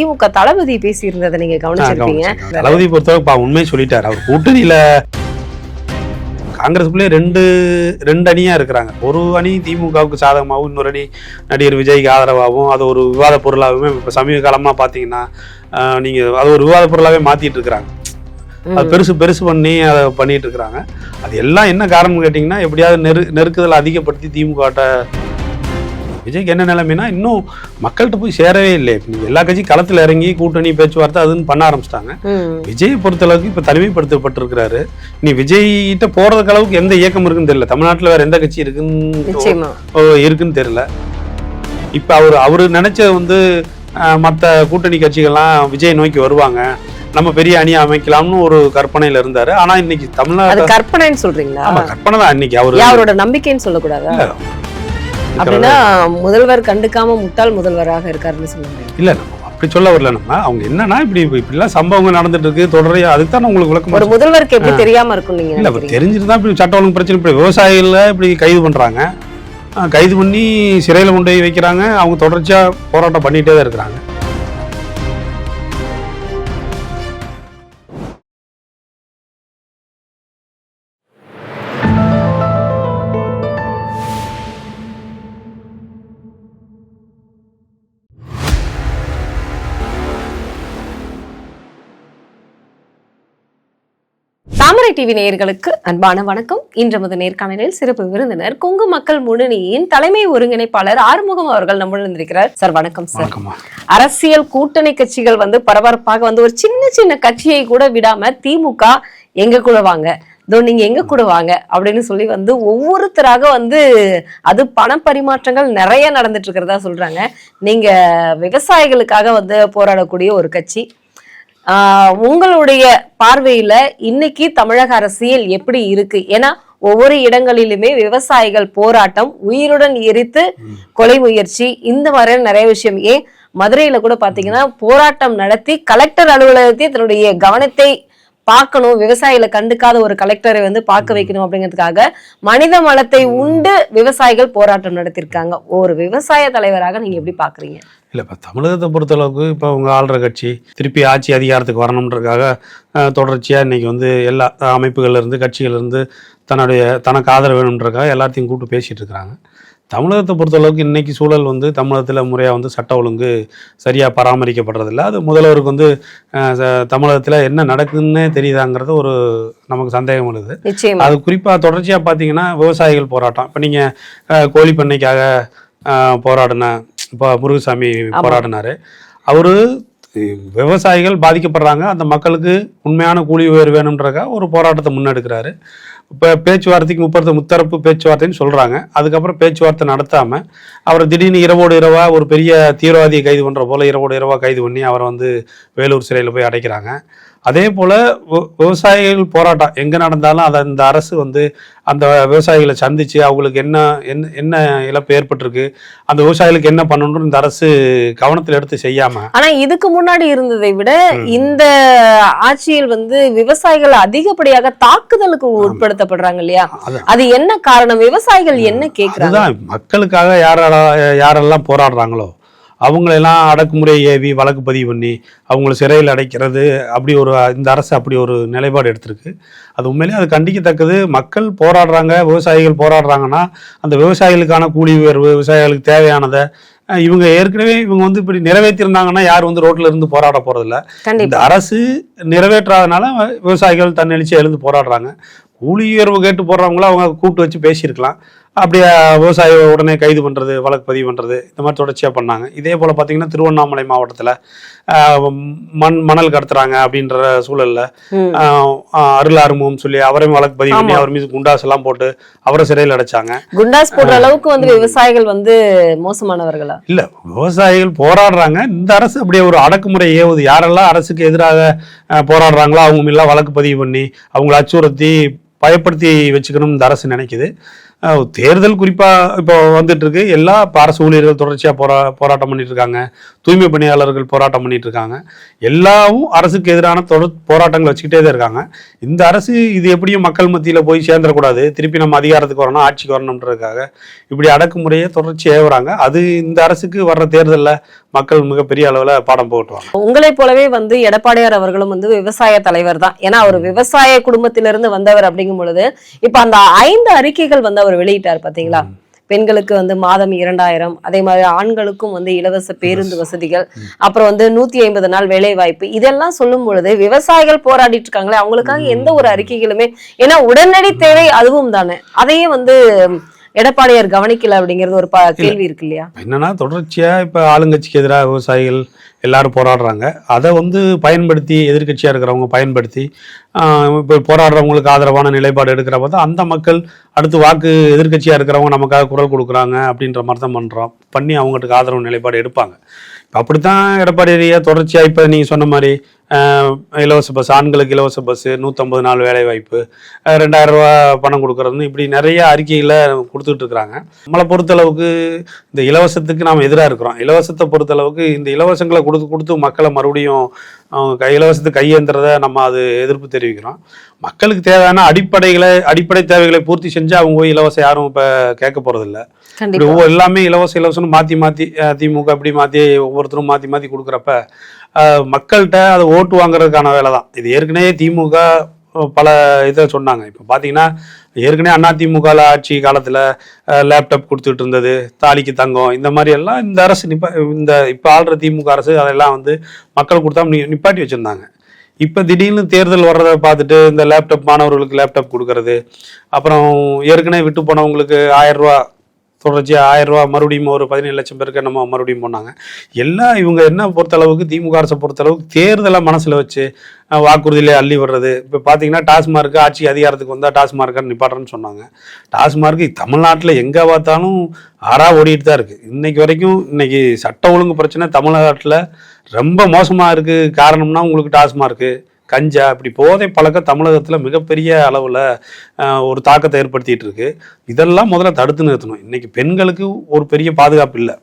திமுக தளபதி பேசி இருந்ததை நீங்க கவனிச்சிருப்பீங்க. தளபதி பொறுத்தவரை உண்மையை சொல்லிட்டாரு. அவர் கூட்டணியில காங்கிரஸுக்குள்ளே ரெண்டு ரெண்டு அணியா இருக்கிறாங்க. ஒரு அணி திமுகவுக்கு சாதகமாகவும் இன்னொரு அணி நடிகர் விஜய்க்கு ஆதரவாகவும் அது ஒரு விவாத பொருளாகவும் இப்போ சமீப காலமா பார்த்தீங்கன்னா ஆஹ், நீங்க அது ஒரு விவாத பொருளாவே மாத்திட்டு இருக்கிறாங்க. அது பெருசு பெருசு பண்ணி அதை பண்ணிட்டு இருக்கிறாங்க. அது எல்லாம் என்ன காரணம் கேட்டிங்கன்னா எப்படியாவது நெரு நெருக்குதலை அதிகப்படுத்தி திமுகட்ட விஜய்க்கு என்ன நிலைமைனா இன்னும் மக்கள்கிட்ட போய் சேரவே இல்லை எல்லா கட்சியும் களத்தில் இறங்கி கூட்டணி பேச்சுவார்த்தை அதுன்னு பண்ண ஆரம்பிச்சிட்டாங்க. விஜய் பொறுத்தளவுக்கு இப்போ தனிமைப்படுத்தப்பட்டிருக்கிறாரு. நீ விஜய்கிட்ட போறதுக்கு அளவுக்கு எந்த இயக்கம் இருக்குன்னு தெரியல. தமிழ்நாட்டில் வேற எந்த கட்சி இருக்குன்னு இருக்குன்னு தெரியல. இப்போ அவர் அவர் நினைச்ச வந்து மற்ற கூட்டணி கட்சிகள்லாம் விஜய் நோக்கி வருவாங்க. நம்ம பெரிய அணி அமைக்கலாம்னு ஒரு கற்பனையில இருந்தாரு. ஆனா இன்னைக்கு தமிழ்நாடு கற்பனைன்னு சொல்றீங்களா? கற்பனை தான். இன்னைக்கு அவரு யாரோட நம்பிக்கைன்னு சொல்லக்கூடாதா. அப்படின்னா முதல்வர் கண்டுக்காம முட்டாள் முதல்வராக இருக்காருன்னு சொல்லுங்க இல்ல நம்ம அப்படி சொல்ல வரல நம்ம. அவங்க என்னன்னா இப்படி இப்ப இப்படிலாம் சம்பவங்கள் நடந்துட்டு இருக்கு தொடரையா அதுக்கு தான் உங்களுக்கு விளக்கம் ஒரு முதல்வருக்கு எப்படி தெரியாம இருக்கும் நீங்க இல்ல? தெரிஞ்சுட்டு தான் இப்படி சட்ட ஒழுங்கு பிரச்சனை இப்படி விவசாயிகளை இப்படி கைது பண்றாங்க. கைது பண்ணி சிறையில் கொண்டு போய் வைக்கிறாங்க. அவங்க தொடர்ச்சியா போராட்டம் பண்ணிட்டே தான் இருக்கிறாங்க. தாமரை டிவி நேயர்களுக்கு அன்பான வணக்கம். இன்று நமது நேர்காணலில் சிறப்பு விருந்தினர் கொங்கு மக்கள் முன்னணியின் தலைமை ஒருங்கிணைப்பாளர் ஆறுமுகம் அவர்கள் நம்முடன் இருந்திருக்கிறார் சார் வணக்கம் சார். அரசியல் கூட்டணி கட்சிகள் வந்து பரபரப்பாக வந்து ஒரு சின்ன சின்ன கட்சியை கூட விடாம திமுக எங்க கூட வாங்க? இதோ நீங்க எங்க கூட வாங்க? அப்படின்னு சொல்லி வந்து ஒவ்வொருத்தராக வந்து அது பண பரிமாற்றங்கள் நிறைய நடந்துட்டு இருக்கிறதா சொல்றாங்க. நீங்க விவசாயிகளுக்காக வந்து போராடக்கூடிய ஒரு கட்சி. உங்களுடைய பார்வையில இன்னைக்கு தமிழக அரசியல் எப்படி இருக்கு? ஏன்னா ஒவ்வொரு இடங்களிலுமே விவசாயிகள் போராட்டம் உயிருடன் எரித்து கொலை முயற்சி இந்த மாதிரியான நிறைய விஷயம். ஏன்? மதுரையில கூட பாத்தீங்கன்னா போராட்டம் நடத்தி கலெக்டர் அலுவலகத்தை தன்னுடைய கவனத்தை பார்க்கணும் விவசாயிகளை கண்டுக்காத ஒரு கலெக்டரை வந்து பார்க்க வைக்கணும் அப்படிங்கிறதுக்காக மனித மலத்தை உண்டு விவசாயிகள் போராட்டம் நடத்தியிருக்காங்க. ஒரு விவசாய தலைவராக நீங்க எப்படி பாக்குறீங்க இல்லை இப்போ தமிழகத்தை பொறுத்தளவுக்கு இப்போ அவங்க ஆள்ற கட்சி திருப்பி ஆட்சி அதிகாரத்துக்கு வரணுன்றக்காக தொடர்ச்சியாக தொடர்ச்சியா இன்னைக்கு வந்து எல்லா அமைப்புகள்ல இருந்து கட்சிகள்ல இருந்து தன்னுடைய தனக்கு ஆதரவு வேணுன்றக்காக எல்லாத்தையும் கூப்பிட்டு பேசிட்டு இருக்கிறாங்க. தமிழகத்தை பொறுத்தளவுக்கு இன்னைக்கு சூழல் வந்து தமிழகத்தில் முறையாக வந்து சட்ட ஒழுங்கு சரியாக பராமரிக்கப்படுறதில்ல. அது முதல்வருக்கு வந்து தமிழகத்தில் என்ன நடக்குதுன்னே தெரியுதாங்கிறது ஒரு நமக்கு சந்தேகம் வருது. நிச்சயமா. அது குறிப்பாக தொடர்ச்சியாக பார்த்தீங்கன்னா விவசாயிகள் போராட்டம். இப்போ நீங்கள் கோழி பண்ணைக்காக போராடின இப்போ முருகசாமி போராடினாரு. அவரு விவசாயிகள் பாதிக்கப்படுறாங்க. அந்த மக்களுக்கு உண்மையான கூலி உயர்வு வேணுன்றக்க ஒரு போராட்டத்தை முன்னெடுக்கிறாரு. இப்போ பேச்சுவார்த்தைக்கு முப்பது முத்தரப்பு பேச்சுவார்த்தைன்னு சொல்கிறாங்க அதுக்கப்புறம் பேச்சுவார்த்தை நடத்தாமல் அவரை திடீர்னு இரவோடு இரவாக ஒரு பெரிய தீவிரவாதியை கைது பண்ணுற போல இரவோடு இரவாக கைது பண்ணி அவரை வந்து வேலூர் சிறையில் போய் அடைக்கிறாங்க. அதே போல் விவசாயிகள் போராட்டம். எங்கே நடந்தாலும் அதை இந்த அரசு வந்து அந்த விவசாயிகளை சந்திச்சு அவங்களுக்கு என்ன என்ன என்ன இழப்பு ஏற்பட்டிருக்கு அந்த விவசாயிகளுக்கு என்ன பண்ணணும்னு இந்த அரசு கவனத்தில் எடுத்து செய்யாம. ஆனா இதுக்கு முன்னாடி இருந்ததை விட இந்த ஆட்சியில் வந்து விவசாயிகள் அதிகப்படியாக தாக்குதலுக்கு உட்படுத்தப்படுறாங்க இல்லையா? அது- என்ன காரணம்? விவசாயிகள் என்ன கேக்குறாங்க? அதுதான். மக்களுக்காக யாரெல்லாம் யாரெல்லாம் போராடுறாங்களோ அவங்களெல்லாம் அடக்குமுறை ஏவி வழக்கு பதிவு பண்ணி அவங்கள சிறையில் அடைக்கிறது அப்படி ஒரு இந்த அரசு அப்படி ஒரு நிலைப்பாடு எடுத்திருக்கு. அது உண்மையிலேயே அது கண்டிக்கத்தக்கது. மக்கள் போராடுறாங்க விவசாயிகள் போராடுறாங்கன்னா அந்த விவசாயிகளுக்கான கூலி உயர்வு விவசாயிகளுக்கு தேவையானதை இவங்க ஏற்கனவே இவங்க வந்து இப்படி நிறைவேற்றிருந்தாங்கன்னா யார் வந்து ரோட்ல இருந்து போராட போறதில்ல. இந்த அரசு நிறைவேற்றாதனால விவசாயிகள் தன்னெழுச்சி எழுந்து போராடுறாங்க. கூலி உயர்வு கேட்டு போடுறவங்கள அவங்க கூப்பிட்டு வச்சு பேசியிருக்கலாம். அப்படியே விவசாயி உடனே கைது பண்ணுறது வழக்கு பதிவு பண்ணுறது இந்த மாதிரி தொடர்ச்சியாக பண்ணாங்க. இதே போல் பார்த்தீங்கன்னா திருவண்ணாமலை மாவட்டத்தில் மண் மணல் கடத்துறாங்க அப்படின்ற சூழலில் ம். அருள் அருமுகம் சொல்லி அவரையும் வழக்கு பதிவு பண்ணி. அவர் மீது குண்டாஸ் எல்லாம் போட்டு அவரை சிறையில் அடைச்சாங்க. குண்டாஸ் போடுற அளவுக்கு வந்து விவசாயிகள் வந்து மோசமானவர்களா? இல்ல விவசாயிகள் போராடுறாங்க. இந்த அரசு அப்படியே ஒரு அடக்குமுறை ஏவுது. யாரெல்லாம் அரசுக்கு எதிராக போராடுறாங்களோ அவங்க மேலாம் வழக்கு பதிவு பண்ணி அவங்கள அச்சுறுத்தி பயப்படுத்தி வச்சுக்கணும் இந்த அரசு நினைக்குது. தேர்தல் குறிப்பாக இப்போ வந்துட்டு இருக்கு எல்லா அரசு ஊழியர்கள் தொடர்ச்சியாக போரா போராட்டம் பண்ணிட்டு இருக்காங்க தூய்மை பணியாளர்கள் போராட்டம் பண்ணிட்டு இருக்காங்க எல்லாவும் அரசுக்கு எதிரான தொடர் போராட்டங்கள் வச்சுக்கிட்டே தான் இருக்காங்க. இந்த அரசு இது எப்படியும் மக்கள் மத்தியில் போய் சேர்ந்துடக்கூடாது. திருப்பி நம்ம அதிகாரத்துக்கு வரணும் ஆட்சிக்கு வரணுன்றதுக்காக இப்படி அடக்குமுறையை தொடர்ச்சி ஏவுறாங்க. அது இந்த அரசுக்கு வர்ற தேர்தலில் மக்கள் மிகப்பெரிய அளவில் பாடம் போட்டுவாங்க உங்களைப் போலவே வந்து எடப்பாடியார் அவர்களும் வந்து விவசாய தலைவர் தான். ஏன்னா அவர் விவசாய குடும்பத்திலிருந்து வந்தவர் அப்படிங்கும் பொழுது இப்ப அந்த ஐந்து அறிக்கைகள் வந்து அவர் வெளியிட்டார் பாத்தீங்களா? பெண்களுக்கு வந்து மாதம் இரண்டாயிரம் அதே மாதிரி ஆண்களுக்கும் வந்து இலவச பேருந்து வசதிகள் அப்புறம் வந்து நூத்தி ஐம்பது நாள் வேலை வாய்ப்பு இதெல்லாம் சொல்லும் பொழுது விவசாயிகள் போராடிட்டு இருக்காங்களே அவங்களுக்காக எந்த ஒரு அறிக்கைகளுமே ஏன்னா உடனடி தேவை அதுவும் தானே. அதையே வந்து எடப்பாடியார் கவனிக்கல அப்படிங்கிறது ஒரு கேள்வி இருக்கு இல்லையா? என்னன்னா தொடர்ச்சியாக இப்போ ஆளுங்கட்சிக்கு எதிராக விவசாயிகள் எல்லாரும் போராடுறாங்க. அதை வந்து பயன்படுத்தி எதிர்க்கட்சியாக இருக்கிறவங்க பயன்படுத்தி இப்போ போராடுறவங்களுக்கு ஆதரவான நிலைப்பாடு எடுக்கிறப்ப தான் அந்த மக்கள் அடுத்து வாக்கு எதிர்க்கட்சியாக இருக்கிறவங்க நமக்காக குரல் கொடுக்குறாங்க அப்படின்ற மாதிரி தான் பண்ணுறோம் பண்ணி அவங்களுக்கு ஆதரவு நிலைப்பாடு எடுப்பாங்க. இப்போ அப்படித்தான் எடப்பாடியை தொடர்ச்சியாக இப்போ நீங்கள் சொன்ன மாதிரி இலவச பஸ் ஆண்களுக்கு இலவச பஸ்ஸு நூற்றம்பது நாள் வேலை வாய்ப்பு ரெண்டாயிரம் ரூபா பணம் கொடுக்குறதுன்னு இப்படி நிறைய அறிக்கைகளை கொடுத்துட்டு இருக்கிறாங்க. நம்மளை பொறுத்தளவுக்கு இந்த இலவசத்துக்கு நாம் எதிராக இருக்கிறோம். இலவசத்தை பொறுத்தளவுக்கு இந்த இலவசங்களை கொடுத்து கொடுத்து மக்களை மறுபடியும் அவங்க கை இலவசத்துக்கு கையேந்துறத நம்ம அது எதிர்ப்பு தெரிவிக்கிறோம். மக்களுக்கு தேவையான அடிப்படைகளை அடிப்படை தேவைகளை பூர்த்தி செஞ்சு அவங்க போய் இலவசம் யாரும் இப்போ கேட்க போகிறதில்ல எல்லாமே இலவச இலவசம்னு மாற்றி மாற்றி திமுக இப்படி மாற்றி ஒவ்வொருத்தரும் மாற்றி மாற்றி கொடுக்குறப்ப மக்கள்கிட்ட அதை ஓட்டு வாங்குறதுக்கான வேலை தான். இது ஏற்கனவே திமுக பல இதை சொன்னாங்க. இப்போ பார்த்தீங்கன்னா ஏற்கனவே அண்ணா திமுக ஆட்சி காலத்தில் லேப்டாப் கொடுத்துட்டு இருந்தது தாலிக்கு தங்கம் இந்த மாதிரி எல்லாம் இந்த அரசு நிப்பா இந்த இப்போ ஆள்ற திமுக அரசு அதெல்லாம் வந்து மக்கள் கொடுத்தா நி நிப்பாட்டி வச்சுருந்தாங்க. இப்போ திடீர்னு தேர்தல் வர்றதை பார்த்துட்டு இந்த லேப்டாப் மாணவர்களுக்கு லேப்டாப் கொடுக்கறது அப்புறம் ஏற்கனவே விட்டு போனவங்களுக்கு ஆயிரம் ரூபா தொடர்ச்சியாக ஆயிரம் ரூபா மறுபடியும் ஒரு பதினேழு லட்சம் பேருக்கு நம்ம மறுபடியும் போனாங்க. எல்லாம் இவங்க என்ன பொறுத்தளவுக்கு திமுக அரசை பொறுத்தளவுக்கு தேர்தலை மனசில் வச்சு வாக்குறுதியிலே அள்ளி விடுறது. இப்போ பார்த்தீங்கன்னா டாஸ்மார்க் ஆட்சி அதிகாரத்துக்கு வந்தால் டாஸ்மார்க்கை நிப்பாட்டுறேன்னு சொன்னாங்க. டாஸ்மார்க் தமிழ்நாட்டில் எங்கே பார்த்தாலும் ஆறா ஓடிட்டு தான் இருக்குது இன்றைக்கு வரைக்கும் இன்றைக்கி சட்ட ஒழுங்கு பிரச்சனை தமிழ்நாட்டில் ரொம்ப மோசமாக இருக்குது காரணம்னா உங்களுக்கு டாஸ்மார்க்கு. கஞ்சா இப்படி போதை பழக்கம் தமிழகத்தில் மிகப்பெரிய அளவில் ஒரு தாக்கத்தை ஏற்படுத்திட்டு இருக்கு. இதெல்லாம் முதல்ல தடுத்து நிறுத்தணும். இன்னைக்கு பெண்களுக்கு ஒரு பெரிய பாதுகாப்பு இல்லை.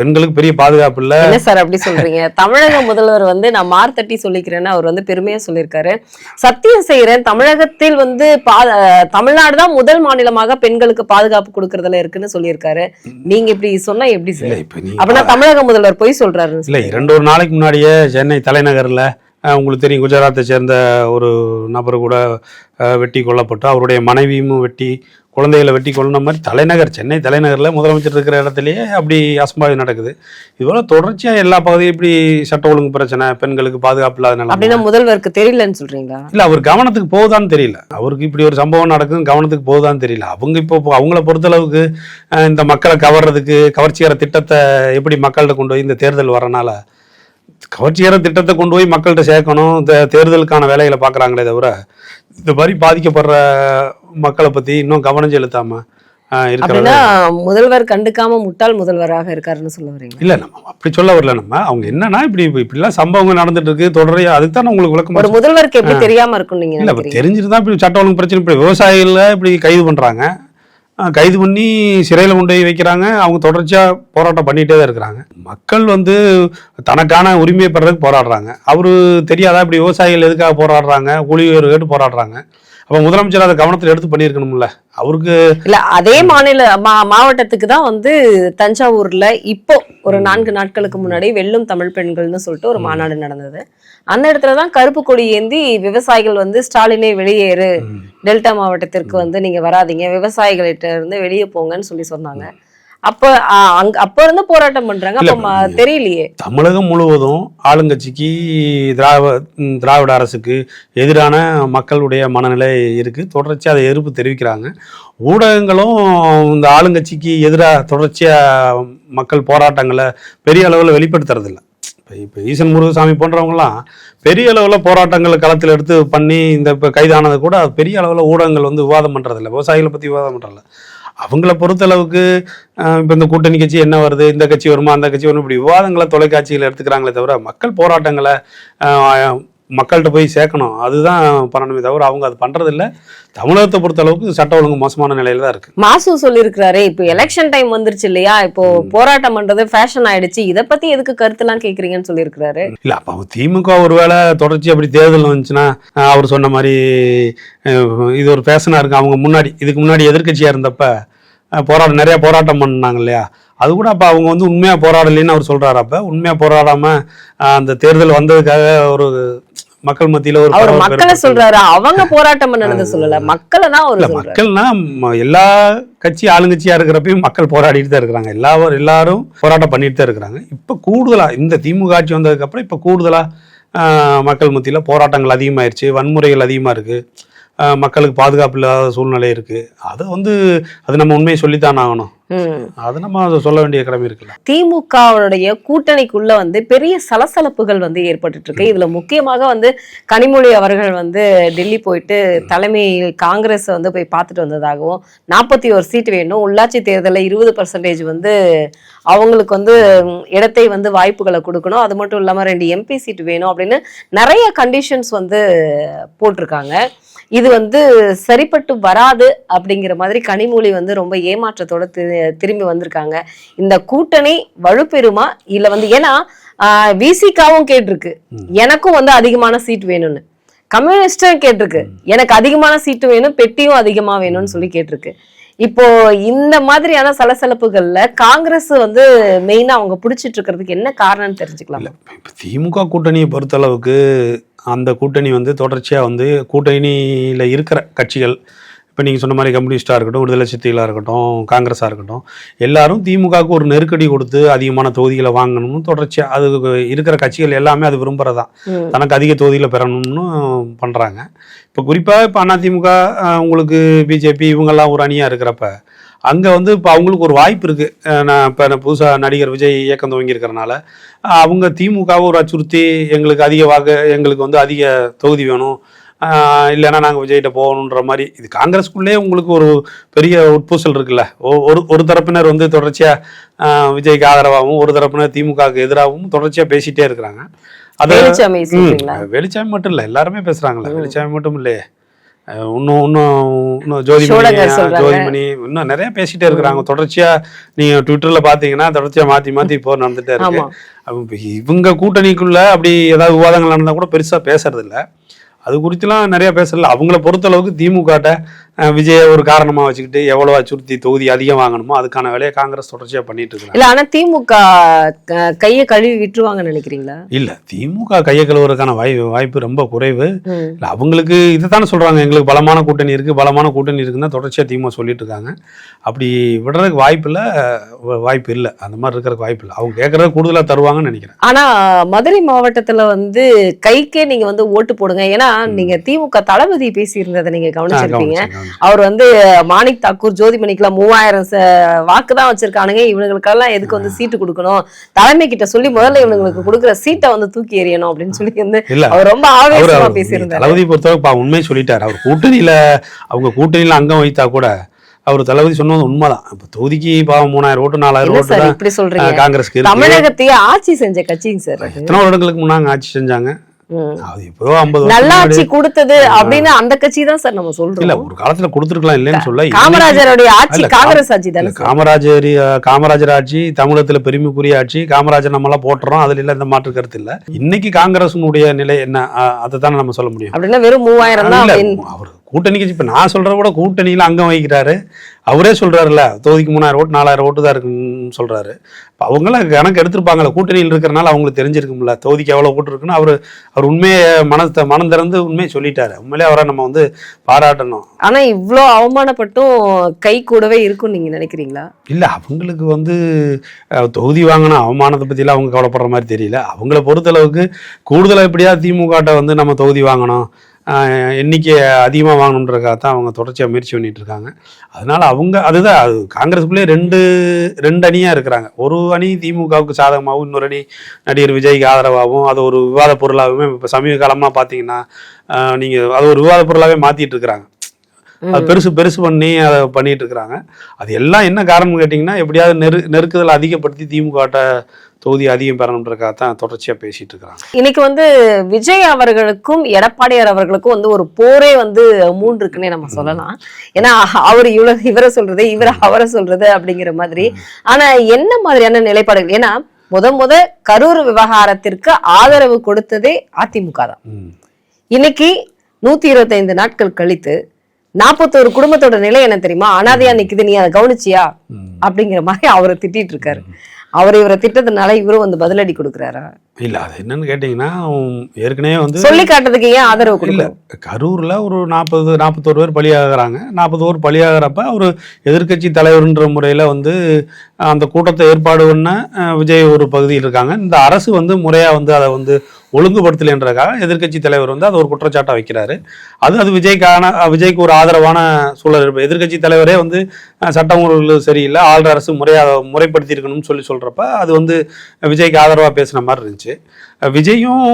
பெண்களுக்கு பெரிய பாதுகாப்பு இல்லை. என்ன சார் அப்படி சொல்றீங்க? தமிழக முதல்வர் வந்து நான் மார்த்தட்டி சொல்லிக்கிறேன்னு அவர் வந்து பெருமையா சொல்லியிருக்காரு. சத்தியம் செய்யறேன் தமிழகத்தில் வந்து தமிழ்நாடு தான் முதல் மாநிலமாக பெண்களுக்கு பாதுகாப்பு கொடுக்கறதுல இருக்குன்னு சொல்லியிருக்காரு. நீங்க இப்படி சொன்னா எப்படி சார்? அப்படின்னா தமிழக முதல்வர் பொய் சொல்றாரு இல்லை இரண்டு ஒரு நாளைக்கு முன்னாடியே சென்னை தலைநகரில் உங்களுக்கு தெரியும் குஜராத்தை சேர்ந்த ஒரு நபர் கூட வெட்டி கொல்லப்பட்டு அவருடைய மனைவியும் வெட்டி குழந்தைகளை வெட்டி கொல்லுன மாதிரி தலைநகர் சென்னை தலைநகரில் முதலமைச்சர் இருக்கிற இடத்துலயே அப்படி அசம்பாவிதம் நடக்குது. இதுபோல தொடர்ச்சியாக எல்லா பகுதியும் இப்படி சட்ட ஒழுங்கு பிரச்சனை பெண்களுக்கு பாதுகாப்பு இல்லாத நிலைமை. அப்படின்னா முதல்வருக்கு தெரியலன்னு சொல்றீங்களா? இல்ல அவர் கவனத்துக்கு போகுதான்னு தெரியல. அவருக்கு இப்படி ஒரு சம்பவம் நடக்குதுன்னு கவனத்துக்கு போகுதான்னு தெரியல. அவங்க இப்போ அவங்கள பொறுத்தளவுக்கு இந்த மக்களை கவர்றதுக்கு கவர்ச்சிகர திட்டத்தை எப்படி மக்கள்கிட்ட கொண்டு போய் இந்த தேர்தல் வரனால கவர்ச்சிகர திட்டத்தை கொண்டு போய் மக்கள்கிட்ட சேர்க்கணும். இந்த தேர்தலுக்கான வேலைகளை பார்க்குறாங்களே தவிர இந்த மாதிரி பாதிக்கப்படுற மக்களை பற்றி இன்னும் கவனம் செலுத்தாம அஹ், இருக்கிறது அப்படின்னா முதல்வர் கண்டுக்காம முட்டாள் முதல்வராக இருக்காருன்னு சொல்ல வரீங்க இல்ல நம்ம அப்படி சொல்ல வரல நம்ம. அவங்க என்னன்னா இப்படி இப்படிலாம் சம்பவங்கள் நடந்துட்டு இருக்கு தொடரையா அதுக்கு தான் உங்களுக்கு விளக்கம் ஒரு முதல்வருக்கு எப்படி தெரியாம இருக்கும் நீங்க இல்ல தான் இப்படி சட்ட ஒழுங்கு பிரச்சனை இப்படி விவசாயிகள இப்படி கைது பண்றாங்க. கைது பண்ணி சிறையில் கொண்டு போய் வைக்கிறாங்க. அவங்க தொடர்ச்சியா போராட்டம் பண்ணிட்டே தான் இருக்கிறாங்க. மக்கள் வந்து தனக்கான உரிமையை பெறதுக்கு போராடுறாங்க. அவரு தெரியாதா இப்படி விவசாயிகள் எதுக்காக போராடுறாங்க? கேட்டு போராடுறாங்க. அப்ப முதலமைச்சர் அதை கவனத்தில் எடுத்து பண்ணியிருக்கணும்ல. அவருக்கு இல்ல அதே மாநில மா- மாவட்டத்துக்கு தான் வந்து தஞ்சாவூர்ல இப்போ ஒரு நான்கு நாட்களுக்கு முன்னாடி வெல்லும் தமிழ் பெண்கள்னு சொல்லிட்டு ஒரு மாநாடு நடந்தது. அந்த இடத்துல தான் கருப்பு கொடி ஏந்தி விவசாயிகள் வந்து ஸ்டாலினே வெளியேறு. டெல்டா மாவட்டத்திற்கு வந்து நீங்க வராதீங்க. விவசாயிகள்கிட்ட இருந்து வெளியே போங்கன்னு சொல்லி சொன்னாங்க. அப்ப அங்க அப்ப இருந்து போராட்டம் பண்றாங்க. அப்ப தெரியலையே. தமிழகம் முழுவதும் ஆளுங்கட்சிக்கு திராவிட திராவிட அரசுக்கு எதிரான மக்களுடைய மனநிலை இருக்கு. தொடர்ச்சியாக அதை எதிர்ப்பு தெரிவிக்கிறாங்க. ஊடகங்களும் இந்த ஆளுங்கட்சிக்கு எதிராக தொடர்ச்சியாக மக்கள் போராட்டங்களை பெரிய அளவில் வெளிப்படுத்துறதில்ல. இப்போ இப்போ ஈசன் முருகசாமி போன்றவங்கலாம் பெரிய அளவில் போராட்டங்களை களத்தில் எடுத்து பண்ணி இந்த இப்போ கைதானது கூட பெரிய அளவில் ஊடகங்கள் வந்து விவாதம் பண்ணுறதில்ல விவசாயிகளை பற்றி விவாதம் பண்ணுறதில்ல அவங்கள பொறுத்தளவுக்கு இப்போ இந்த கூட்டணி கட்சி என்ன வருது இந்த கட்சி வருமா அந்த கட்சி வருமா இப்படி விவாதங்களை தொலைக்காட்சியில் எடுத்துக்கிறாங்களே தவிர மக்கள் போராட்டங்களை மக்கள்கிட்ட போய் சேர்க்கணும். அதுதான் பண்ணணுமே தவிர அவங்க அது பண்றது இல்ல தமிழகத்தை பொறுத்த அளவுக்கு சட்ட ஒழுங்கு மோசமான நிலையில தான் இருக்கு. மாசு சொல்லியிருக்கிறாரு இப்போ எலெக்ஷன் டைம் வந்துருச்சு இல்லையா? இப்போ போராட்டம் பண்றது ஃபேஷன் ஆயிடுச்சு. இத பத்தி எதுக்கு கருத்துலாம் கேக்குறீங்கன்னு சொல்லியிருக்கிறாரு. இல்ல அப்ப திமுக ஒருவேளை தொடர்ச்சி அப்படி தேர்தல் வந்துச்சுன்னா அவர் சொன்ன மாதிரி இது ஒரு ஃபேஷனா இருக்கு. அவங்க முன்னாடி இதுக்கு முன்னாடி எதிர்க்கட்சியா இருந்தப்ப போராட்டம் நிறைய போராட்டம் பண்ணாங்க இல்லையா? அது கூட அப்ப அவங்க வந்து உண்மையா போராடலைன்னு அவர் சொல்றாரு. அப்ப உண்மையா போராடாம அஹ், அந்த தேர்தல் வந்ததுக்காக ஒரு மக்கள் மத்தியில ஒரு அவர் மக்களை சொல்றாரு. அவங்க போராட்டம் பண்ணது சொல்லல. மக்களை தான் அவர் மக்கள்னா எல்லா கட்சி ஆளுங்கட்சியா இருக்கிறப்பையும் மக்கள் போராடிட்டு தான் இருக்கிறாங்க. எல்லாரும் எல்லாரும் போராட்டம் பண்ணிட்டு தான் இருக்கிறாங்க. இப்ப கூடுதலா இந்த திமுக ஆட்சி வந்ததுக்கு அப்புறம் இப்ப கூடுதலா மக்கள் மத்தியில போராட்டங்கள் அதிகமாயிருச்சு வன்முறைகள் அதிகமா இருக்கு. மக்களுக்கு பாதுகாப்பு இல்லாத சூழ்நிலை இருக்கு. அது வந்து அது நம்ம உண்மையை சொல்லித்தான் ஆகணும். அது நம்ம சொல்ல வேண்டிய கடமை இருக்குல்ல. திமுகவுடைய கூட்டணிக்குள்ள வந்து பெரிய சலசலப்புகள் வந்து ஏற்பட்டுட்டு இருக்கு இதுல முக்கியமாக வந்து கனிமொழி அவர்கள் வந்து டெல்லி போயிட்டு தலைமை காங்கிரஸ் வந்து போய் பார்த்துட்டு வந்ததாகவும் நாற்பத்தி ஒரு சீட் வேணும். உள்ளாட்சி தேர்தலில் இருபது பர்சன்டேஜ் வந்து அவங்களுக்கு வந்து இடத்தை வந்து வாய்ப்புகளை கொடுக்கணும். அது மட்டும் இல்லாம ரெண்டு எம்பி சீட் வேணும் அப்படின்னு நிறைய கண்டிஷன்ஸ் வந்து போட்டிருக்காங்க. இது வந்து சரிப்பட்டு வராது அப்படிங்கிற மாதிரி கனிமொழி வந்து ரொம்ப ஏமாற்றத்தோட திரும்பி வந்திருக்காங்க. இந்த கூட்டணி வலுப்பெறுமா? இல்ல வந்து ஏன்னா விசிகாவும் கேட்டிருக்கு. எனக்கும் வந்து அதிகமான சீட் வேணும்னு. கம்யூனிஸ்டும் கேட்டிருக்கு. எனக்கு அதிகமான சீட்டு வேணும் பெட்டியும் அதிகமா வேணும்னு சொல்லி கேட்டிருக்கு. இப்போ இந்த மாதிரியான சலசலப்புகள்ல காங்கிரஸ் வந்து மெயினா அவங்க பிடிச்சிட்டு இருக்கிறதுக்கு என்ன காரணம்னு தெரிஞ்சுக்கலாம்? திமுக கூட்டணியை பொறுத்தளவுக்கு அந்த கூட்டணி வந்து தொடர்ச்சியாக வந்து கூட்டணியில் இருக்கிற கட்சிகள் இப்போ நீங்கள் சொன்ன மாதிரி கம்யூனிஸ்டாக இருக்கட்டும் விடுதலை சிறுத்தைகளாக இருக்கட்டும் காங்கிரஸாக இருக்கட்டும் எல்லாரும் திமுகவுக்கு ஒரு நெருக்கடி கொடுத்து அதிகமான தொகுதிகளை வாங்கணும்னு தொடர்ச்சியாக அது இருக்கிற கட்சிகள் எல்லாமே அது விரும்புகிறதான். தனக்கு அதிக தொகுதியில் பெறணும்னு பண்ணுறாங்க இப்போ குறிப்பாக இப்போ அதிமுக உங்களுக்கு பிஜேபி இவங்கெல்லாம் ஒரு அணியாக இருக்கிறப்ப அங்கே வந்து இப்போ அவங்களுக்கு ஒரு வாய்ப்பு இருக்குது நான் இப்போ புதுசாக நடிகர் விஜய் இயக்கம் துவங்கியிருக்கிறனால அவங்க திமுகவை ஒரு அச்சுறுத்தி எங்களுக்கு அதிக வாக்கு எங்களுக்கு வந்து அதிக தொகுதி வேணும். இல்லைன்னா நாங்கள் விஜய்கிட்ட போகணுன்ற மாதிரி இது காங்கிரஸ்குள்ளே உங்களுக்கு ஒரு பெரிய உட்பூசல் இருக்குல்ல. ஒரு ஒரு தரப்பினர் வந்து தொடர்ச்சியாக விஜய்க்கு ஆதரவாகவும் ஒரு தரப்பினர் திமுகவுக்கு எதிராகவும் தொடர்ச்சியாக பேசிட்டே இருக்கிறாங்க. அது வெளிச்சாமி மட்டும் இல்லை எல்லாருமே பேசுறாங்களே வெளிச்சாமி மட்டும் இல்லையே. இன்னும் இன்னும் இன்னும் ஜோதிமணி. ஜோதிமணி இன்னும் நிறைய பேசிட்டே இருக்கிறாங்க. தொடர்ச்சியா நீங்க ட்விட்டர்ல பாத்தீங்கன்னா தொடர்ச்சியா மாத்தி மாத்தி இப்போ நடந்துட்டே இருக்கு. இவங்க கூட்டணிக்குள்ள அப்படி ஏதாவது விவாதங்கள் நடந்தா கூட பெருசா பேசுறது இல்ல அது குறித்துலாம் நிறைய பேசல. அவங்கள பொறுத்தளவுக்கு திமுகட்ட அஹ், விஜய ஒரு காரணமா வச்சுக்கிட்டு எவ்வளவு அச்சுறுத்தி தொகுதி அதிகம் வாங்கணுமோ அதுக்கான வேலையை காங்கிரஸ் தொடர்ச்சியா பண்ணிட்டு இருக்காங்க இல்ல ஆனா திமுக கைய கழுவி விட்டுருவாங்கன்னு நினைக்கிறீங்களா? இல்ல திமுக கையை கழுவுறதுக்கான வாய் வாய்ப்பு ரொம்ப குறைவு. இல்ல அவங்களுக்கு இதுதானே சொல்றாங்க. எங்களுக்கு பலமான கூட்டணி இருக்கு பலமான கூட்டணி இருக்குன்னு தொடர்ச்சியா திமுக சொல்லிட்டு இருக்காங்க. அப்படி விடுறதுக்கு வாய்ப்பு இல்ல வாய்ப்பு இல்ல. அந்த மாதிரி இருக்கிறதுக்கு வாய்ப்பு இல்லை. அவங்க கேட்கறது கூடுதலா தருவாங்கன்னு நினைக்கிறேன். ஆனா மதுரை மாவட்டத்துல வந்து கைக்கே நீங்க வந்து ஓட்டு போடுங்க. ஏன்னா நீங்க திமுக தளபதி பேசி இருந்ததை நீங்க கவனிச்சேன். அவர் வந்து மாணிக் தாக்கூர் ஜோதிமணிக்கெல்லாம் மூவாயிரம் வாக்கு தான் வச்சிருக்கானுங்க. இவனுங்களுக்கெல்லாம் எதுக்கு வந்து சீட்டு கொடுக்கணும்? தலைமை கிட்ட சொல்லி முதல்ல இவனுங்களுக்கு கொடுக்குற சீட்டை வந்து தூக்கி எறியணும் அப்படின்னு சொல்லி வந்து அவர் ரொம்ப ஆவேசமா பேசியிருந்தாரு. தளபதி பொறுத்தவரைக்கும் பா உண்மையை சொல்லிட்டாரு. அவர் கூட்டணியில அவங்க கூட்டணியில அங்கம் வைத்தா கூட அவர் தளபதி சொன்னது உண்மைதான். இப்ப தொகுதிக்கு பாவம் மூணாயிரம் ஓட்டு நாலாயிரம் ஓட்டு தான் காங்கிரஸ்க்கு தமிழகத்தையே ஆட்சி செஞ்ச கட்சிங்க சார். எத்தனை வருடங்களுக்கு முன்னாங்க ஆட்சி செஞ்சாங்க? நல்லாட்சி கொடுத்தது அப்படின்னு அந்த கட்சி தான் சார் நம்ம இல்ல சொல்றோம் ஒரு காலத்துல கொடுத்துருக்கலாம் இல்லைன்னு சொல்ல காமராஜருடைய ஆட்சி இல்ல, காங்கிரஸ் ஆட்சி தானே இல்ல, காமராஜர் காமராஜர் ஆட்சி தமிழகத்துல பெருமைக்குரிய ஆட்சி காமராஜர் நம்மளாம் போட்டுறோம் அதுல இல்ல எந்த மாற்று கருத்து இல்ல. இன்னைக்கு காங்கிரஸினுடைய நிலை என்ன? அதை தானே நம்ம சொல்ல முடியும். அப்படின்னா வெறும் மூவாயிரம் தான் இல்ல, அவர் கூட்டணிக்கு இப்ப நான் சொல்றத கூட கூட்டணியில அங்கம் வகிக்கிறாரு. அவரே சொல்றாருல்ல தொகுதிக்கு மூணாயிரம் ஓட்டு நாலாயிரம் ஓட்டு தான் இருக்குன்னு சொல்றாரு. இப்ப அவங்களாம் கணக்கு எடுத்திருப்பாங்கல்ல கூட்டணியில் இருக்கிறனால அவங்களுக்கு தெரிஞ்சிருக்கும்ல தொகுதிக்கு எவ்வளவு ஓட்டு இருக்குன்னு அவர் அவர் உண்மையை மனத்தை மனம் திறந்து உண்மையை சொல்லிட்டாரு. உண்மையிலே அவரை நம்ம வந்து பாராட்டணும். ஆனா இவ்ளோ அவமானப்பட்டும் கை கூடவே இருக்கும் நீங்க நினைக்கிறீங்களா? இல்ல அவங்களுக்கு வந்து தொகுதி வாங்கின அவமானத்தை பத்திலாம் அவங்க கவலைப்படுற மாதிரி தெரியல. அவங்கள பொறுத்தளவுக்கு கூடுதலா எப்படியா திமுகட்ட வந்து நம்ம தொகுதி வாங்கணும். எண்ணிக்கை அதிகமாக வாங்கணுன்றக்காக தான் அவங்க தொடர்ச்சியாக முயற்சி பண்ணிட்டு இருக்காங்க. அதனால அவங்க அதுதான் அது காங்கிரஸுக்குள்ளே ரெண்டு ரெண்டு அணியாக இருக்கிறாங்க. ஒரு அணி திமுகவுக்கு சாதகமாகவும் இன்னொரு அணி நடிகர் விஜய்க்கு ஆதரவாகவும் அது ஒரு விவாத பொருளாகவும் இப்போ சமீப காலமாக பார்த்தீங்கன்னா நீங்கள் அது ஒரு விவாத பொருளாகவே மாற்றிட்டு இருக்கிறாங்க. அது பெருசு பெருசு பண்ணி அதை பண்ணிட்டு இருக்கிறாங்க. அது எல்லாம் என்ன காரணம் கேட்டிங்கன்னா எப்படியாவது நெரு நெருக்குதல் அதிகப்படுத்தி திமுக தொகுதி அதிகம் பெறணுன்றக்காக தான் தொடர்ச்சியாக பேசிட்டு இருக்கிறாங்க. இன்னைக்கு வந்து விஜய் அவர்களுக்கும் எடப்பாடியார் அவர்களுக்கும் வந்து ஒரு போரே வந்து மூன்று இருக்குன்னே நம்ம சொல்லலாம். ஏன்னா அவர் இவ்வளவு இவரை சொல்றது இவர் அவரை சொல்றது அப்படிங்கிற மாதிரி. ஆனா என்ன மாதிரியான நிலைப்பாடுகள்? ஏன்னா முத முத கரூர் விவகாரத்திற்கு ஆதரவு கொடுத்ததே அதிமுக தான். இன்னைக்கு நூத்தி இருபத்தைந்து நாட்கள் கழித்து நாற்பத்தோரு குடும்பத்தோட நிலை என்ன தெரியுமா? அனாதையா நிக்குது நீ அதை கவனிச்சியா. அப்படிங்கிற மாதிரி அவரை திட்டிட்டு இருக்காரு. அவர் இவரை திட்டதுனால இவரும் வந்து பதிலடி கொடுக்குறாரா. இல்ல அது என்னன்னு கேட்டிங்கன்னா ஏற்கனவே வந்து சொல்லி காட்டுறதுக்கு ஏன் ஆதரவு இல்ல கரூர்ல ஒரு நாற்பது நாற்பத்தோரு பேர் பலியாகிறாங்க. நாற்பது பேர் பலியாகிறப்ப ஒரு எதிர்க்கட்சி தலைவர்ன்ற முறையில வந்து அந்த கூட்டத்தை ஏற்பாடு பண்ண விஜய் ஒரு பகுதியில் இருக்காங்க. இந்த அரசு வந்து முறையா வந்து அதை வந்து ஒழுங்குபடுத்தலைன்றதுக்காக எதிர்க்கட்சி தலைவர் வந்து அதை ஒரு குற்றச்சாட்டை வைக்கிறாரு. அது அது விஜய்க்கான விஜய்க்கு ஒரு ஆதரவான சூழல் இருக்கு. எதிர்க்கட்சி தலைவரே வந்து சட்டம் ஒழுங்கு சரியில்லை ஆளுநர் அரசு முறையாக முறைப்படுத்தி இருக்கணும்னு சொல்லி சொல்றப்ப அது வந்து விஜய்க்கு ஆதரவா பேசின மாதிரி இருந்துச்சு. அஹ், விஜயும்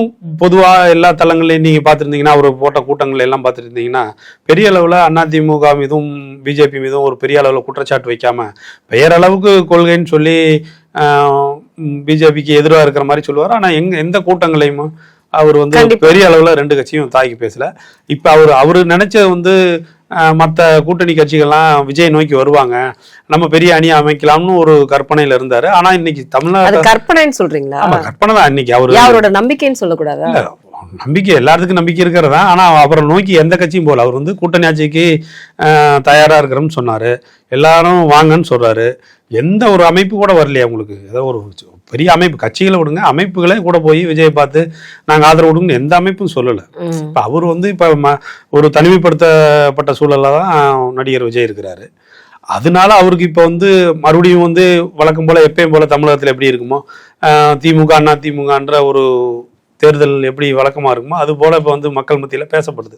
பொதுவா எல்லா தளங்களையும் நீங்க பார்த்திருந்தீங்கன்னா அவர் போட்ட கூட்டங்கள் எல்லாம் பார்த்துருந்தீங்கன்னா பெரிய அளவில் அதிமுக மீதும் பிஜேபி மீதும் ஒரு பெரிய அளவில் குற்றச்சாட்டு வைக்காம பெயரளவுக்கு கொள்கைன்னு சொல்லி பிஜேபிக்கு எதிராக இருக்கிற மாதிரி சொல்லுவார். ஆனால் எங்க எந்த கூட்டங்களையும் அவர் வந்து. பெரிய அளவில் ரெண்டு கட்சியும் தாக்கி பேசல. இப்போ அவர் அவர் நினைச்ச வந்து மற்ற கூட்டணி கட்சிகள்லாம் விஜய் நோக்கி வருவாங்க. நம்ம பெரிய அணியை அமைக்கலாம்னு ஒரு கற்பனையில இருந்தாரு. ஆனா இன்னைக்கு தமிழ்நாடு கற்பனைன்னு சொல்றீங்களா? ஆமா கற்பனை தான் இன்னைக்கு. அவரு அவரோட நம்பிக்கைன்னு சொல்லக்கூடாதா? நம்பிக்கை எல்லாத்துக்கும் நம்பிக்கை இருக்கிறதா? ஆனா அவரை நோக்கி எந்த கட்சியும் போல அவர் வந்து கூட்டணி ஆட்சிக்கு ஆஹ், தயாரா இருக்கிறோம்னு சொன்னாரு. எல்லாரும் வாங்கன்னு சொல்றாரு. எந்த ஒரு அமைப்பு கூட வரலையா உங்களுக்கு ஏதோ ஒரு பெரிய அமைப்பு. கட்சிகளை விடுங்க அமைப்புகளே கூட போய் விஜய் பார்த்து நாங்க ஆதரவு விடுங்கன்னு எந்த அமைப்பும் சொல்லல. இப்ப அவர் வந்து இப்ப ம- ஒரு தனிமைப்படுத்தப்பட்ட சூழல்ல தான் நடிகர் விஜய் இருக்கிறாரு. அதனால அவருக்கு இப்போ வந்து மறுபடியும் வந்து வழக்கம் போல எப்பயும் போல தமிழகத்தில் எப்படி இருக்குமோ திமுக அண்ணா திமுகன்ற ஒரு தேர்தல் எப்படி வழக்கமா இருக்குமோ அது போல இப்போ வந்து மக்கள் மத்தியில பேசப்படுது.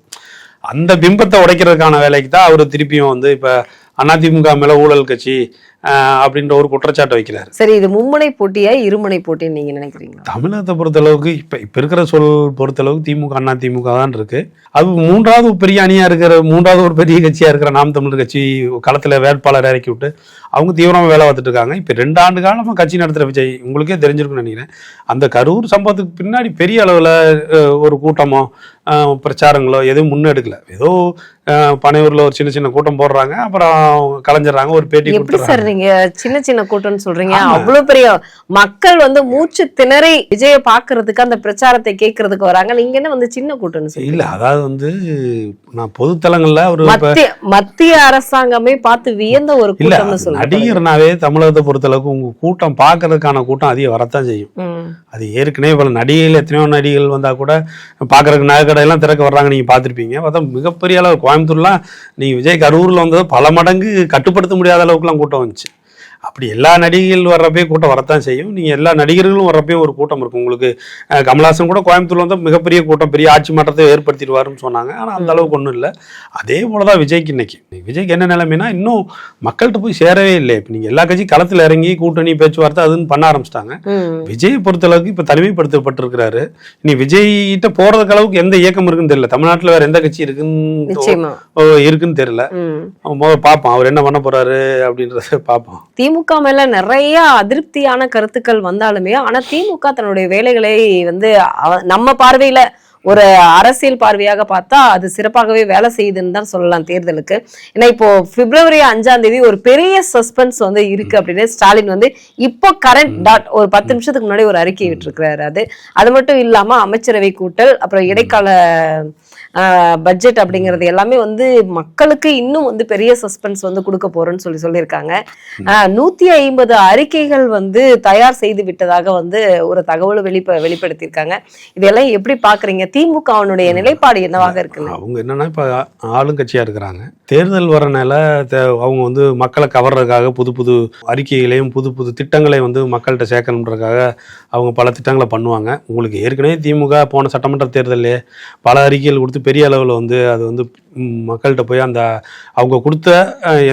அந்த பிம்பத்தை உடைக்கிறதுக்கான வேலைக்கு தான் அவர் திருப்பியும் வந்து இப்போ அதிமுக மேல ஊழல் கட்சி அப்படின்ற ஒரு குற்றச்சாட்டை வைக்கிறாரு. சரி இது மும்முனை போட்டியா இருமுனை போட்டின்னு நீங்க நினைக்கிறீங்களா? தமிழகத்தை பொறுத்தளவுக்கு இப்போ இப்போ இருக்கிற சொல் பொறுத்தளவுக்கு திமுக அண்ணா திமுக தான் இருக்கு. அது மூன்றாவது பெரிய அணியா இருக்கிற மூன்றாவது ஒரு பெரிய கட்சியா இருக்கிற நாம் தமிழர் கட்சி களத்துல வேட்பாளர் இறக்கி விட்டு அவங்க தீவிரமா வேலை பார்த்துட்டு இருக்காங்க. இப்போ ரெண்டு ஆண்டு காலமா கட்சி நடத்துற விஜய் உங்களுக்கே தெரிஞ்சிருக்கும்னு நினைக்கிறேன். அந்த கரூர் சம்பவத்துக்கு பின்னாடி பெரிய அளவுல ஒரு கூட்டமோ பிரச்சாரங்களோ எதுவும் முன்னெடுக்கல. ஏதோ பனையூர்ல ஒரு சின்ன சின்ன கூட்டம் போடுறாங்க. அப்புறம் கலைஞ்சிடறாங்க. ஒரு பேட்டி எப்படி சார் நீங்க சின்ன சின்ன கூட்டம்னு சொல்றீங்க. அவ்வளவு பெரிய மக்கள் வந்து மூச்சு திணறி விஜய பாக்குறதுக்கு அந்த பிரச்சாரத்தை கேட்கறதுக்கு வராங்க. நீங்க என்ன வந்து சின்ன கூட்டம்னு இல்ல அதாவது வந்து நான் பொதுத்தலங்கள்ல ஒரு மத்திய அரசாங்கமே பார்த்து வியந்த ஒரு கூட்டம்னு சொல்லுங்க நடிகர்னாவே தமிழகத்தை பொறுத்தளவுக்கு உங்க கூட்டம் பார்க்கறதுக்கான கூட்டம் அதிகம் வரத்தான் செய்யும். அது ஏற்கனவே பல நடிகைகள் எத்தனையோ நடிகைகள் வந்தா கூட பார்க்கறதுக்கு நகைக்கடை எல்லாம் திறக்க வர்றாங்க. நீங்க பார்த்திருப்பீங்க. பார்த்தா மிகப்பெரிய அளவு கோயம்புத்தூர்லாம் நீங்க விஜய் கரூரில் வந்தது பல மடங்கு கட்டுப்படுத்த முடியாத அளவுக்குலாம் கூட்டம் வந்துச்சு. அப்படி எல்லா நடிகைகள் வர்றப்பே கூட்டம் வரத்தான் செய்யும். நீங்க எல்லா நடிகர்களும் வர்றப்பே ஒரு கூட்டம் இருக்கும். உங்களுக்கு கமலஹாசன் கூட கோயம்புத்தூர்ல வந்து மிகப்பெரிய கூட்டம் பெரிய ஆட்சி மாற்றத்தை ஏற்படுத்திடுவாருன்னு சொன்னாங்க. ஆனா அந்த அளவுக்கு ஒன்றும் இல்லை. அதே போலதான் விஜய்க்கு இன்னைக்கு. விஜய்க்கு என்ன நிலைமைனா இன்னும் மக்கள்கிட்ட போய் சேரவே இல்லை இப்போ நீங்க எல்லா கட்சியும் களத்துல இறங்கி கூட்டணி பேச்சுவார்த்தை அதுன்னு பண்ண ஆரம்பிச்சிட்டாங்க. விஜய் பொறுத்தளவுக்கு இப்ப தனிமைப்படுத்தப்பட்டிருக்கிறாரு. இனி விஜய்கிட்ட போறதுக்கு அளவுக்கு எந்த இயக்கம் இருக்குன்னு தெரியல. தமிழ்நாட்டுல வேற எந்த கட்சி இருக்குன்னு இருக்குன்னு தெரியல. பார்ப்போம் அவர் என்ன பண்ண போறாரு அப்படின்றத பார்ப்போம் திமுக மேல நிறைய அதிருப்தியான கருத்துக்கள் வந்தாலுமே ஆனா திமுக தன்னுடைய வேலைகளை வந்து நம்ம பார்வையில ஒரு அரசியல் பார்வையாக பார்த்தா அது சிறப்பாகவே வேலை செய்யுதுன்னு தான் சொல்லலாம் தேர்தலுக்கு. ஏன்னா இப்போ பிப்ரவரி அஞ்சாம் தேதி ஒரு பெரிய சஸ்பென்ஸ் வந்து இருக்கு அப்படின்னு ஸ்டாலின் வந்து இப்போ கரண்ட் டாட் ஒரு பத்து நிமிஷத்துக்கு முன்னாடி ஒரு அறிக்கை விட்டுருக்கிறாரு அது. அது மட்டும் இல்லாம அமைச்சரவை கூட்டல் அப்புறம் இடைக்கால பட்ஜெட் அப்படிங்கிறது எல்லாமே வந்து மக்களுக்கு இன்னும் வந்து பெரிய சஸ்பென்ஸ் வந்து கொடுக்க போறோம்னு சொல்லி சொல்லியிருக்காங்க. நூத்தி ஐம்பது அறிக்கைகள் வந்து தயார் செய்து விட்டதாக வந்து ஒரு தகவல் வெளிப்ப வெளிப்படுத்தியிருக்காங்க. இதெல்லாம் எப்படி பாக்குறீங்க திமுகவினுடைய நிலைப்பாடு என்னவாக இருக்குன்னு? அவங்க என்னன்னா இப்ப ஆளுங்கட்சியா இருக்கிறாங்க. தேர்தல் வரனால அவங்க வந்து மக்களை கவர்றதுக்காக புது புது அறிக்கைகளையும் புது புது திட்டங்களையும் வந்து மக்கள்கிட்ட சேர்க்கணுன்றதுக்காக அவங்க பல திட்டங்களை பண்ணுவாங்க. உங்களுக்கு ஏற்கனவே திமுக போன சட்டமன்ற தேர்தலில் பல அறிக்கைகள் கொடுத்து பெரிய அளவில் வந்து அது வந்து மக்கள்கிட்ட போய் அந்த அவங்க கொடுத்த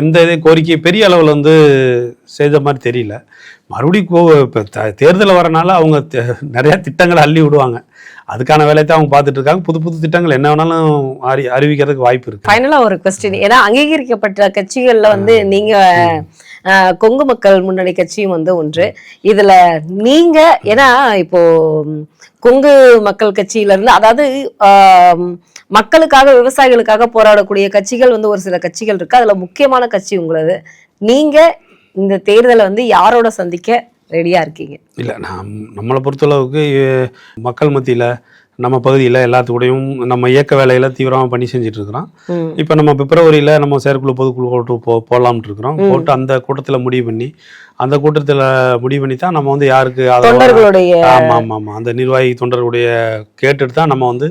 எந்த இது கோரிக்கை பெரிய அளவில் வந்து செய்த மாதிரி தெரியல. மறுபடியும் கோ இப்போ தேர்தல் வரனால அவங்க நிறையா திட்டங்களை அள்ளி விடுவாங்க. அதுக்கான வேலையை தான் அவங்க பார்த்துட்டு இருக்காங்க புது புது திட்டங்கள் என்ன வேணாலும் அறி அறிவிக்கிறதுக்கு வாய்ப்பு இருக்கு. ஃபைனலா ஒரு கொஸ்டின் ஏன்னா அங்கீகரிக்கப்பட்ட கட்சிகள்ல வந்து நீங்க அஹ், கொங்கு மக்கள் முன்னணி கட்சியும் வந்து ஒன்று. இதுல நீங்க ஏன்னா இப்போ ம், கொங்கு மக்கள் கட்சியில இருந்து அதாவது மக்களுக்காக விவசாயிகளுக்காக போராடக்கூடிய கட்சிகள் வந்து ஒரு சில கட்சிகள் இருக்கு. அதுல முக்கியமான கட்சி உங்களது. நீங்க இந்த தேர்தலை வந்து யாரோட சந்திக்க ரெடியா இருக்கீங்க. இல்லை நாம் நம்மளை பொறுத்தளவுக்கு மக்கள் மத்தியில் நம்ம பகுதியில் எல்லாத்துக்கூடையும் நம்ம இயக்க வேலையில தீவிரமாக பண்ணி செஞ்சுட்டு இருக்கிறோம். இப்போ நம்ம பிப்ரவரியில் நம்ம செயற்குழு பொதுக்குழு போட்டு போ போடலாம்னு இருக்கிறோம். போட்டு அந்த கூட்டத்தில் முடிவு பண்ணி அந்த கூட்டத்தில் முடிவு பண்ணி தான் நம்ம வந்து யாருக்கு தொண்டர்களுடைய ஆமாம் ஆமாம் ஆமாம் அந்த நிர்வாகி தொண்டர்களுடைய கேட்டுட்டு தான் நம்ம வந்து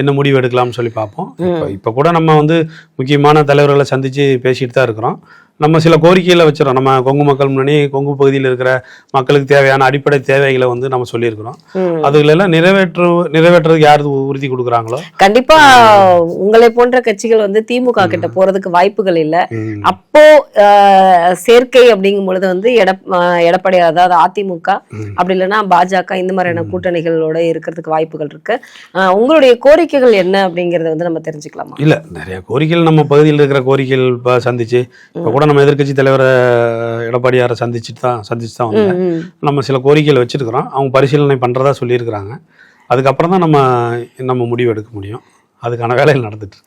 என்ன முடிவு எடுக்கலாம்னு சொல்லி பார்ப்போம். இப்போ இப்போ கூட நம்ம வந்து முக்கியமான தலைவர்களை சந்தித்து பேசிட்டு தான் இருக்கிறோம். நம்ம சில கோரிக்கைகளை வச்சிடறோம். நம்ம கொங்கு மக்கள் முன்னணி கொங்கு பகுதியில் இருக்கிற மக்களுக்கு தேவையான அடிப்படை தேவைகளை வந்து நம்ம சொல்லியிருக்கிறோம். அதுகளெல்லாம் நிறைவேற்று நிறைவேற்றுறதுக்கு யார் உறுதி கொடுக்குறாங்களோ? கண்டிப்பா உங்களை போன்ற கட்சிகள் வந்து திமுக கிட்ட போறதுக்கு வாய்ப்புகள் இல்ல. அப்போ சேர்க்கை அப்படிங்கும் பொழுது வந்து அஹ், எடப்பாடி அதாவது அதிமுக. அப்படி இல்லைன்னா பாஜக இந்த மாதிரியான கூட்டணிகளோட இருக்கிறதுக்கு வாய்ப்புகள் இருக்கு. உங்களுடைய கோரிக்கைகள் என்ன அப்படிங்கறத வந்து நம்ம தெரிஞ்சுக்கலாமா? இல்ல நிறைய கோரிக்கைகள் நம்ம பகுதியில் இருக்கிற கோரிக்கைகள் சந்திச்சு இப்போ கூட நம்ம எதிர்க்கட்சி தலைவரை எடப்பாடியாரை சந்திச்சுட்டு தான் சந்திச்சு தான் வந்தேன். நம்ம சில கோரிக்கைகள் வச்சிருக்கிறோம் அவங்க பரிசீலனை பண்றதா சொல்லியிருக்கிறாங்க அதுக்கப்புறம் தான் நம்ம நம்ம முடிவு எடுக்க முடியும் அதுக்கான வேலைகள் நடந்துட்டு.